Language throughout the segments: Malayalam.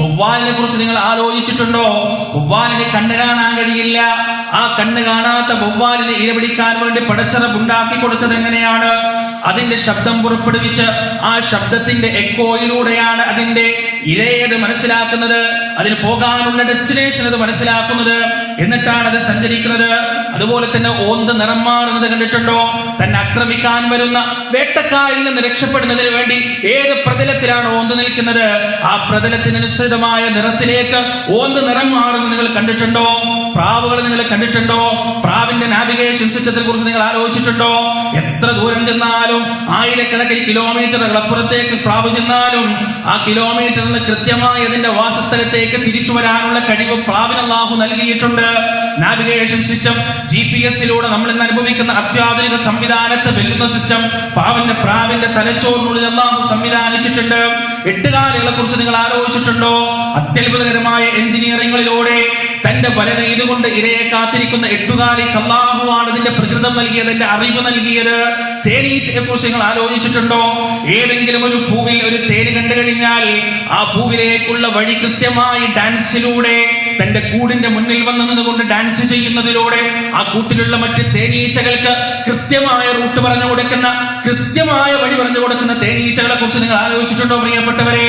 വവ്വാലിനെ കുറിച്ച് നിങ്ങൾ ആലോചിച്ചിട്ടുണ്ടോ? വവ്വാലിന് കണ്ണ് കാണാൻ കഴിയില്ല. ആ കണ്ണ് കാണാത്ത വവ്വാലിനെ ഇരപിടിക്കാൻ വേണ്ടി പടച്ചറപ്പ് ഉണ്ടാക്കി കൊടുത്തത് എങ്ങനെയാണ്? അതിന്റെ ശബ്ദം പുറപ്പെടുവിച്ച് ആ ശബ്ദത്തിന്റെ എക്കോയിലൂടെയാണ് അതിന്റെ ഇരയത് മനസ്സിലാക്കുന്നത് അതിന് പോകാനുള്ള ഡെസ്റ്റിനേഷൻ അത് മനസ്സിലാക്കുന്നത് എന്നിട്ടാണ് അത് സഞ്ചരിക്കുന്നത്. അതുപോലെ തന്നെ ഓന്ത് നിറം മാറുന്നത് കണ്ടിട്ടുണ്ടോ? തന്നെ ആക്രമിക്കാൻ വരുന്ന വേട്ടക്കാരിൽ നിന്ന് രക്ഷപ്പെടുന്നതിന് വേണ്ടി ഏത് പ്രതലത്തിലാണ് ഓന്ത് നിൽക്കുന്നത്? ആ പ്രതലത്തിനനുസൃതമായ നിറത്തിലേക്ക് ഓന്ത് നിറം മാറുന്നത് നിങ്ങൾ കണ്ടിട്ടുണ്ടോ? പ്രാവുകൾ നിങ്ങൾ കണ്ടിട്ടുണ്ടോ? പ്രാവിന്റെ നാവിഗേഷൻ സിസ്റ്റത്തെ കുറിച്ച് നിങ്ങൾ ആലോചിച്ചിട്ടുണ്ടോ? എത്ര ദൂരം ചെന്നാലും ആയിരക്കണക്കിന് കിലോമീറ്ററുകൾ അപ്പുറത്തേക്ക് പ്രാവ് ചെന്നാലും ആ കിലോമീറ്ററിന് കൃത്യമായി അതിന്റെ വാസസ്ഥലത്തേക്ക് തിരിച്ചു വരാനുള്ള കഴിവ് പ്രാവിന് അള്ളാഹു നൽകിയിട്ടുണ്ട് നാവിഗേഷൻ സിസ്റ്റം ജി പി എസിലൂടെ നമ്മൾ ഇന്ന് അനുഭവിക്കുന്ന അത്യാധുനിക സംവിധാനത്തെ വെല്ലുന്ന സിസ്റ്റം പാവിന്റെ പ്രാവിന്റെ തലച്ചോറിനുള്ളിൽ അള്ളാഹു സംവിധാനിച്ചിട്ടുണ്ട്. എട്ടുകാലികളെ കുറിച്ച് നിങ്ങൾ ആലോചിച്ചിട്ടുണ്ടോ? അത്യത്ഭുതകരമായ എഞ്ചിനീയറിംഗുകളിലൂടെ തന്റെ വല നെയ്തുകൊണ്ട് ഇരയെ കാത്തിരിക്കുന്ന എട്ടുകാലി കല്ലാഹുവാണ് ഇതിന്റെ പ്രകൃതം നൽകിയത് എന്റെ അറിവ് നൽകിയത്. തേനീച്ചയെ കുറിച്ച് നിങ്ങൾ ആലോചിച്ചിട്ടുണ്ടോ? ഏതെങ്കിലും ഒരു പൂവിൽ ഒരു തേന് കണ്ടു കഴിഞ്ഞാൽ ആ പൂവിലേക്കുള്ള വഴി കൃത്യമായി ഡാൻസിലൂടെ തന്റെ കൂടിന്റെ മുന്നിൽ വന്ന് ഡാൻസ് ചെയ്യുന്നതിലൂടെ ആ കൂട്ടിലുള്ള മറ്റ് തേനീച്ചകൾക്ക് കൃത്യമായ റൂട്ട് പറഞ്ഞു കൊടുക്കുന്ന കൃത്യമായ വഴി പറഞ്ഞു കൊടുക്കുന്ന തേനീച്ചകളെ കുറിച്ച് നിങ്ങൾ ആലോചിച്ചിട്ടുണ്ടോ പ്രിയപ്പെട്ടവരെ?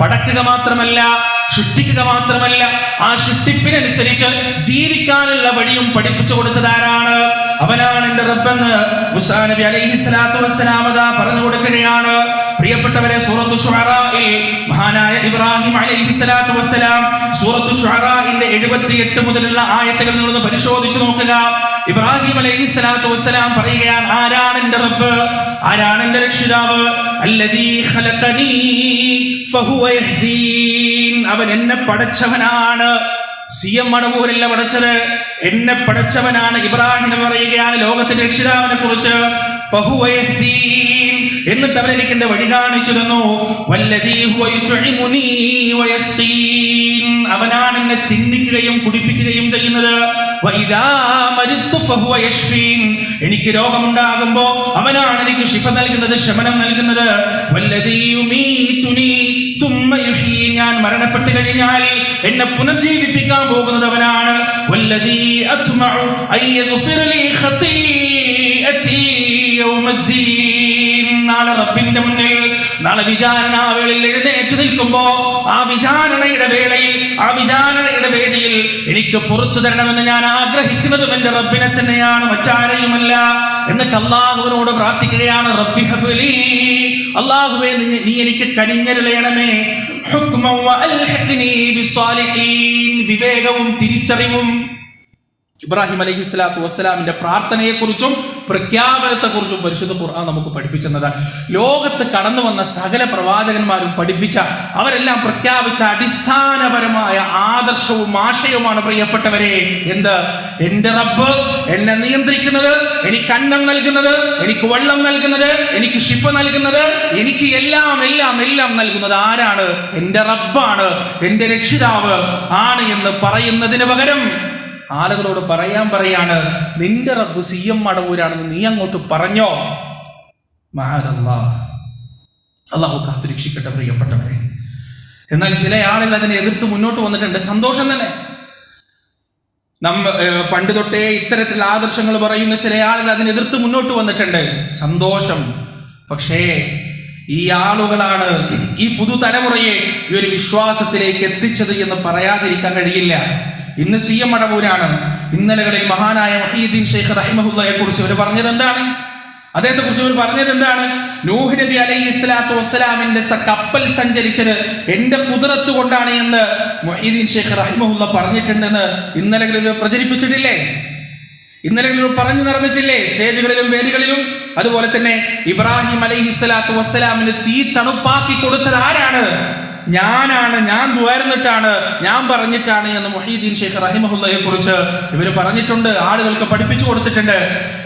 പടക്കുക മാത്രമല്ല സൃഷ്ടിക്കുക മാത്രമല്ല ആ സൃഷ്ടിപ്പിനനുസരിച്ച് ജീവിക്കാനുള്ള വഴിയും പഠിപ്പിച്ചു കൊടുത്തതാരാണ് അവനാണ് എന്റെ റബ്ബെന്ന് മുസാ നബി അലൈഹി സ്വലാത്തു വസ്സലാമത പറഞ്ഞു കൊടുക്കുകയാണ്. പ്രിയപ്പെട്ടവരെ സൂറത്തു ഷുഅറായിൽ മഹാനായ ഇബ്രാഹിം അലൈഹി സ്വലാത്തു വസ്സലാം സൂറത്തു ഷുഅറാഇന്റെ 78 മുതലുള്ള ആയത്തുകൾ നിന്ന് പരിശോധിച്ചു നോക്കുക. ഇബ്രാഹിം അലൈഹി സ്വലാത്തു വസ്സലാം പറയുകയാണ് ആരാണ് എന്റെ റബ്ബ്? ആരാണ് എന്റെ രക്ഷിതാവ്? അവൻ എന്നെ പടച്ചവനാണ്. C M മണവൂരല്ല പടച്ചത്. എന്നെ പടച്ചവനാണ് ഇബ്രാഹിം പറയുകയാണ് ലോകത്തിന്റെ രക്ഷിതാവിനെ കുറിച്ച് എന്നിട്ട് അവൻ എനിക്ക് എന്റെ വഴി കാണിച്ചു തന്നു അവനാണ് എന്നെ തിന്നിക്കുകയും കുടിപ്പിക്കുകയും ചെയ്യുന്നത്. എനിക്ക് രോഗമുണ്ടാകുമ്പോ അവനാണ് എനിക്ക് ശിഫ നൽകുന്നത് ശമനം നൽകുന്നത്. ഞാൻ മരണപ്പെട്ട് കഴിഞ്ഞാൽ എന്നെ പുനർജീവിപ്പിക്കാൻ പോകുന്നത് അവനാണ്. നാളെ റബ്ബിന്റെ മുന്നിൽ നാളെ വിചാരണ വേളയിൽ എഴുന്നേറ്റ് നിൽക്കുമ്പോ ആ വിചാരണയുടെ വേളയിൽ ആ വിചാരണയുടെ വേദിയിൽ എനിക്ക് പുറത്തു തരണമെന്ന് ഞാൻ ആഗ്രഹിക്കുന്നതും എന്റെ റബ്ബിനെ തന്നെയാണ് മറ്റാരെയുമല്ല. എന്നിട്ട് അള്ളാഹുവിനോട് പ്രാർത്ഥിക്കുകയാണ് റബ്ബി ഹബലി അള്ളാഹുവെ നീ- എനിക്ക് കനിഞ്ഞരുളയണമേ വിവേകവും തിരിച്ചറിവും ഇബ്രാഹിം അലഹി സ്വലാത്തു വസ്സലാമിന്റെ പ്രാർത്ഥനയെക്കുറിച്ചും പ്രഖ്യാപനത്തെക്കുറിച്ചും പരിശുദ്ധ ഖുർആൻ നമുക്ക് പഠിപ്പിച്ചെന്നതാണ്. ലോകത്ത് കടന്നു വന്ന സകല പ്രവാചകന്മാരും പഠിപ്പിച്ച അവരെല്ലാം പ്രഖ്യാപിച്ച അടിസ്ഥാനപരമായ ആദർശവും ആശയവുമാണ് പ്രിയപ്പെട്ടവരെ. എന്ത്? എന്റെ റബ്ബ് എന്നെ നിയന്ത്രിക്കുന്നത് എനിക്ക് അന്നം നൽകുന്നത് എനിക്ക് വെള്ളം നൽകുന്നത് എനിക്ക് ഷിഫ നൽകുന്നത് എനിക്ക് എല്ലാം എല്ലാം എല്ലാം നൽകുന്നത് ആരാണ്? എന്റെ റബ്ബാണ് എന്റെ രക്ഷിതാവ് ആണ് എന്ന് പറയുന്നതിന് പകരം ആളുകളോട് പറയാൻ പറയാണ് നിന്റെ റബ്ബ് സി എം മടവൂരാണെന്ന് നീ അങ്ങോട്ട് പറഞ്ഞോ? അള്ളാഹു കാത്തു രക്ഷിക്കട്ടെ പ്രിയപ്പെട്ടവരെ. എന്നാൽ ചില ആളുകൾ അതിനെ എതിർത്ത് മുന്നോട്ട് വന്നിട്ടുണ്ട്. സന്തോഷം തന്നെ. നമ്മ പണ്ട് തൊട്ടേ ഇത്തരത്തിൽ ആദർശങ്ങൾ പറയുന്ന ചില ആളുകൾ അതിനെതിർത്ത് മുന്നോട്ട് വന്നിട്ടുണ്ട്. സന്തോഷം. പക്ഷേ ഈ ആളുകളാണ് ഈ പുതുതലമുറയെ ഈ ഒരു വിശ്വാസത്തിലേക്ക് എത്തിച്ചത് എന്ന് പറയാതിരിക്കാൻ കഴിയില്ല. ഇന്ന് സി എം മടവൂരാണ് ഇന്നലകളിൽ മഹാനായ മഹീദ്ദീൻ ഷെയ്ഖ് റഹിമഹുല്ലയെ കുറിച്ച് ഇവർ പറഞ്ഞത് എന്താണ്? അദ്ദേഹത്തെ കുറിച്ച് ഇവർ പറഞ്ഞത് എന്താണ്? നൂഹ് നബി അലൈഹി സ്വലാത്തു വസ്സലാമിന്റെ കപ്പൽ സഞ്ചരിച്ചത് എന്റെ കുതിരത്ത് കൊണ്ടാണ് എന്ന് മൊഹീദ്ദീൻ ഷെയ്ഖ് റഹിമഹുല്ല പറഞ്ഞിട്ടുണ്ടെന്ന് ഇന്നലകളിൽ പ്രചരിപ്പിച്ചിട്ടില്ലേ? ഇന്നലകളിൽ പറഞ്ഞു നടന്നിട്ടില്ലേ? സ്റ്റേജുകളിലും വേദികളിലും. അതുപോലെ തന്നെ ഇബ്രാഹിം അലൈഹി സ്വലാത്തു വസ്സലാമിന് തീ തണുപ്പാക്കി കൊടുത്തത് ആരാണ്? ഞാനാണ് ഞാൻ ദ്വാരുന്നിട്ടാണ് ഞാൻ പറഞ്ഞിട്ടാണ് എന്ന് മൊഹീദ്ദീൻ ഷെയ്ഖ് റഹിമഹുല്ലയെ കുറിച്ച് ഇവർ പറഞ്ഞിട്ടുണ്ട് ആളുകൾക്ക് പഠിപ്പിച്ചു കൊടുത്തിട്ടുണ്ട്.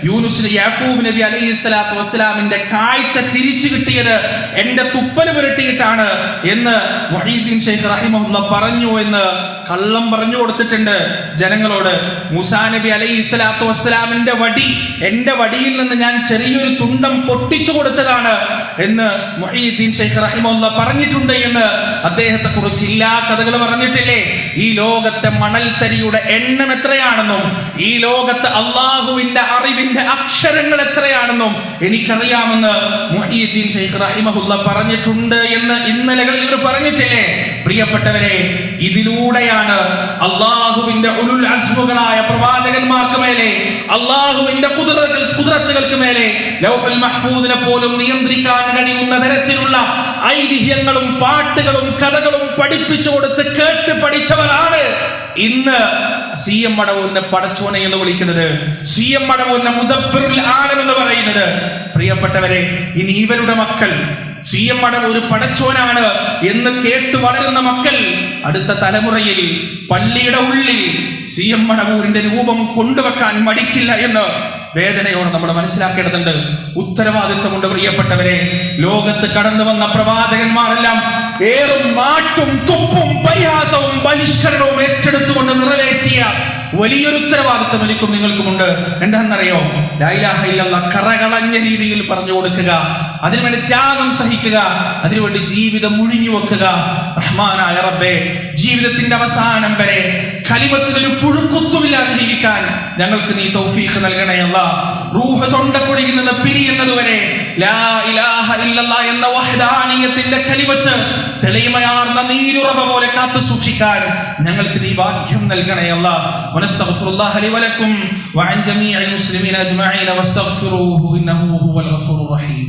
യൂനുസ് യാക്കൂബ് നബി അലൈഹി സ്വലാത്തു വസ്സലാമിന്റെ കാഴ്ച തിരിച്ചു കിട്ടിയത് എന്റെ തുപ്പന് പുരട്ടിയിട്ടാണ് എന്ന് മൊഹീദ്ദീൻ ഷെയ്ഖ് റഹിമഹുല്ല പറഞ്ഞു എന്ന് കള്ളം പറഞ്ഞു കൊടുത്തിട്ടുണ്ട്. ജനങ്ങളോട് മുസാ നബി അലൈഹി സ്വലാത്തു വസ്സലാമിന്റെ വടി എന്റെ വടിയിൽ നിന്ന് ഞാൻ ചെറിയൊരു തുണ്ടം പൊട്ടിച്ചു കൊടുത്തതാണ് എന്ന് മൊഹീദ്ദീൻ ഷെയ്ഖ് റഹിമഹുല്ല പറഞ്ഞിട്ടുണ്ട് എന്ന് അദ്ദേഹത്തെ കുറിച്ച് എല്ലാ കഥകൾ പറഞ്ഞിട്ടില്ലേ? ഈ ലോകത്തെ മണൽത്തരിയുടെ എണ്ണം എത്രയാണെന്നും ഈ ലോകത്ത് അള്ളാഹുവിന്റെ അറിവിന്റെ അക്ഷരങ്ങൾ എത്രയാണെന്നും എനിക്കറിയാമെന്ന് മുഹീദ്ദീൻ ഷെയ്ഖ് റഹിമഹുല്ല പറഞ്ഞിട്ടുണ്ട് എന്ന് ഇവർ പറഞ്ഞിട്ടില്ലേ? പ്രിയപ്പെട്ടവരെ ഇതിലൂടെയാണ് അള്ളാഹുവിന്റെ ഉലുൽ അസ്മുകളായ പ്രവാചകന്മാർക്ക് മേലെ അള്ളാഹുവിന്റെ കുതിരത്തുകൾക്ക് മേലെ മഹ്ഫൂദിനെ പോലും നിയന്ത്രിക്കാൻ കഴിയുന്ന തരത്തിലുള്ള ഐതിഹ്യങ്ങളും പാട്ടുകളും കഥകളും പഠിപ്പിച്ചു കൊടുത്ത് കേട്ട് പഠിച്ചവരാണ് ഇന്ന് സി എം മടവൂരിനെ പടച്ചോനെ എന്ന് വിളിക്കുന്നത്. സി എം മടവൂരിനെ മുദബ്ബിറുൽ ആലം പറയുന്നത്. പ്രിയപ്പെട്ടവരെ ഇനി ഇവരുടെ മക്കൾ സി എം മടവൂര് പടച്ചോനാണ് എന്ന് കേട്ട് വളരുന്ന മക്കൾ അടുത്ത തലമുറയിൽ പള്ളിയുടെ ഉള്ളിൽ സി എം മടവൂരിന്റെ രൂപം കൊണ്ടുവെക്കാൻ മടിക്കില്ല എന്ന് വേദനയോടെ നമ്മൾ മനസ്സിലാക്കേണ്ടതുണ്ട്. ഉത്തരവാദിത്വമുണ്ട് പ്രിയപ്പെട്ടവരെ. ലോകത്ത് കടന്നു വന്ന പ്രവാചകന്മാരെല്ലാം ഏറും മാട്ടും തുപ്പും പരിഹാസവും ബഹിഷ്കരണവും ഏറ്റെടുത്തുകൊണ്ട് നിറവേറ്റിയ വലിയൊരു ഉത്തരവാദിത്വം എനിക്കും നിങ്ങൾക്കുമുണ്ട്. എന്താണെന്നറിയോ ലൈലാഹ കറകളഞ്ഞ രീതിയിൽ പറഞ്ഞു കൊടുക്കുക അതിനുവേണ്ടി ത്യാഗം സഹിക്കുക അതിനുവേണ്ടി ജീവിതം മുഴിഞ്ഞു വെക്കുക. റഹ്മാനായ റബ്ബെ ജീവിതത്തിന്റെ അവസാനം വരെ കലിമത്തിൽ ഒരു പുഴുക്കുത്തുമില്ലാതെ ജീവിക്കാൻ ഞങ്ങൾക്ക് നീ തൗഫീഖ് നൽകണേ അല്ല. റൂഹ് തൊണ്ടക്കുഴിയിൽ നിന്ന് പിരിയുന്നത് വരെ ലാ ഇലാഹ ഇല്ലല്ല എന്ന വഹദാനീയത്തിന്റെ കലിമത്ത് തെളിമയാർന്ന നീരുറവ പോലെ കാത്തു സൂക്ഷിക്കാൻ ഞങ്ങൾക്ക് നീ ഭാഗ്യം നൽകണേ അല്ല. വനസ്തഗ്ഫിറുല്ലാഹ ലി വലക്കും വഅൻ ജമീഇൽ മുസ്ലിമീന അജ്മഈന വസ്തഗ്ഫിറൂഹു ഇന്നഹു ഹുവൽ ഗഫൂറുർ റഹീം.